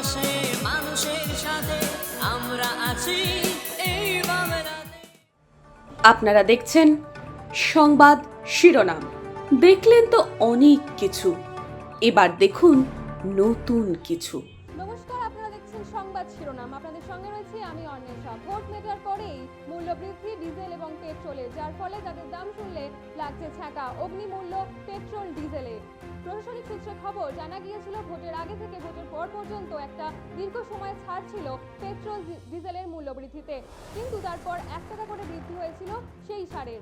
পাশে মানুষের সাথে আমরা আছি। এই আপনারা দেখছেন সংবাদ শিরোনাম। দেখলেন তো অনেক কিছু। এবার দেখুন নতুন কিছু। নমস্কার আপনারা দেখছেন সংবাদ শিরোনাম। আপনাদের সঙ্গে রয়েছে আমি অন্বেষা। ভোট মেটার পরেই মূল্যবৃদ্ধি ডিজেল এবং পেট্রোলে যার ফলে তাদের দাম শুনলে লাগছে ছ্যাঁকা অগ্নিমূল্য পেট্রোল ডিজেলে। প্রশাসনিক সূত্রে খবর জানা গিয়েছিল পর পর্যন্ত একটা দীর্ঘ সময় ছাড় ছিল পেট্রোল ডিজেলের মূল্যবৃদ্ধিতে। কিন্তু তারপর এক টাকা করে বৃদ্ধি হয়েছিল সেই সারের।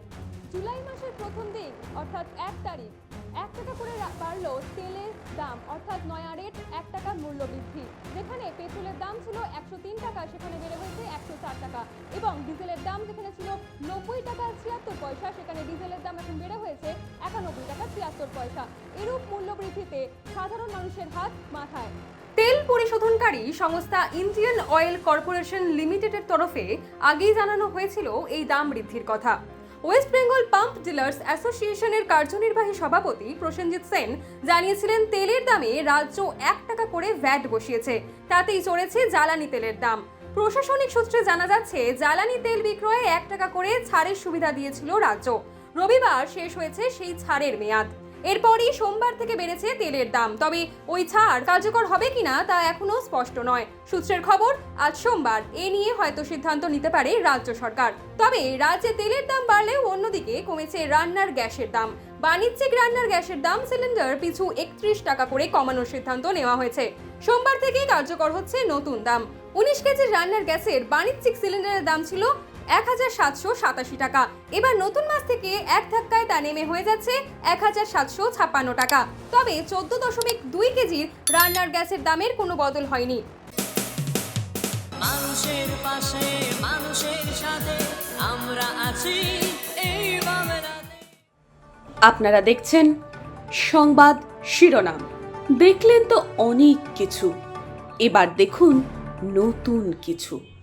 জুলাই মাসের প্রথম দিন, অর্থাৎ এক তারিখ, এক টাকা করে বাড়লো তেলের দাম, অর্থাৎ নয়া রেট এক টাকার মূল্য বৃদ্ধি যেখানে পেট্রোলের দাম ছিল একশো তিন টাকা, সেখানে বেড়ে হয়েছে একশো চার টাকা। এবং ডিজেলের দাম যেখানে ছিল নব্বই টাকা ছিয়াত্তর পয়সা, সেখানে ডিজেলের দাম এখন বেড়ে হয়েছে একানব্বই টাকা ছিয়াত্তর পয়সা। এরূপ মূল্য বৃদ্ধিতে সাধারণ মানুষের হাত মাথায়। পরিশোধনকারী সংস্থা ইন্ডিয়ান অয়েল কর্পোরেশন লিমিটেডের তরফে আগেই জানানো হয়েছিল এই দাম বৃদ্ধির কথা। ওয়েস্ট বেঙ্গল পাম্প ডিলার্স অ্যাসোসিয়েশনের কার্যনির্বাহী সভাপতি প্রসেনজিৎ সেন জানিয়েছিলেন, তেলের দামে রাজ্য এক টাকা করে ভ্যাট বসিয়েছে, তাতেই চড়েছে জ্বালানি তেলের দাম। প্রশাসনিক সূত্রে জানা যাচ্ছে, জ্বালানি তেল বিক্রয়ে এক টাকা করে ছাড়ের সুবিধা দিয়েছিল রাজ্য। রবিবার শেষ হয়েছে সেই ছাড়ের মেয়াদ। এরপরই সোমবার থেকে বেড়েছে তেলের দাম। তবে ওই ছাড় কার্যকর হবে কিনা তা এখনও স্পষ্ট নয়। সূত্রের খবর, আজ সোমবার এ নিয়ে হয়তো সিদ্ধান্ত নিতে পারে রাজ্য সরকার। তবে রাজ্যে তেলের দাম বাড়লেও অন্যদিকে কমেছে রান্নার গ্যাসের দাম। বাণিজ্যিক রান্নার গ্যাসের দাম সিলিন্ডার পিছু একত্রিশ টাকা করে কমানোর সিদ্ধান্ত নেওয়া হয়েছে। সোমবার থেকেই কার্যকর হচ্ছে নতুন দাম। উনিশ কেজির রান্নার গ্যাসের বাণিজ্যিক সিলিন্ডারের দাম ছিল এক হাজার সাতশো সাতাশি টাকা। এবার নতুন মাস থেকে এক ধাক্কায় তা নেমে হয়ে যাচ্ছে এক হাজার সাতশো ছাপ্পান্ন টাকা। তবে চোদ্দ দশমিক দুই কেজির রান্নার গ্যাসের দামের কোনো বদল হয়নি। মানুষের পাশে মানুষের সাথে আমরা আছি। এই আপনারা দেখছেন সংবাদ শিরোনাম। দেখলেন তো অনেক কিছু। এবার দেখুন নতুন কিছু।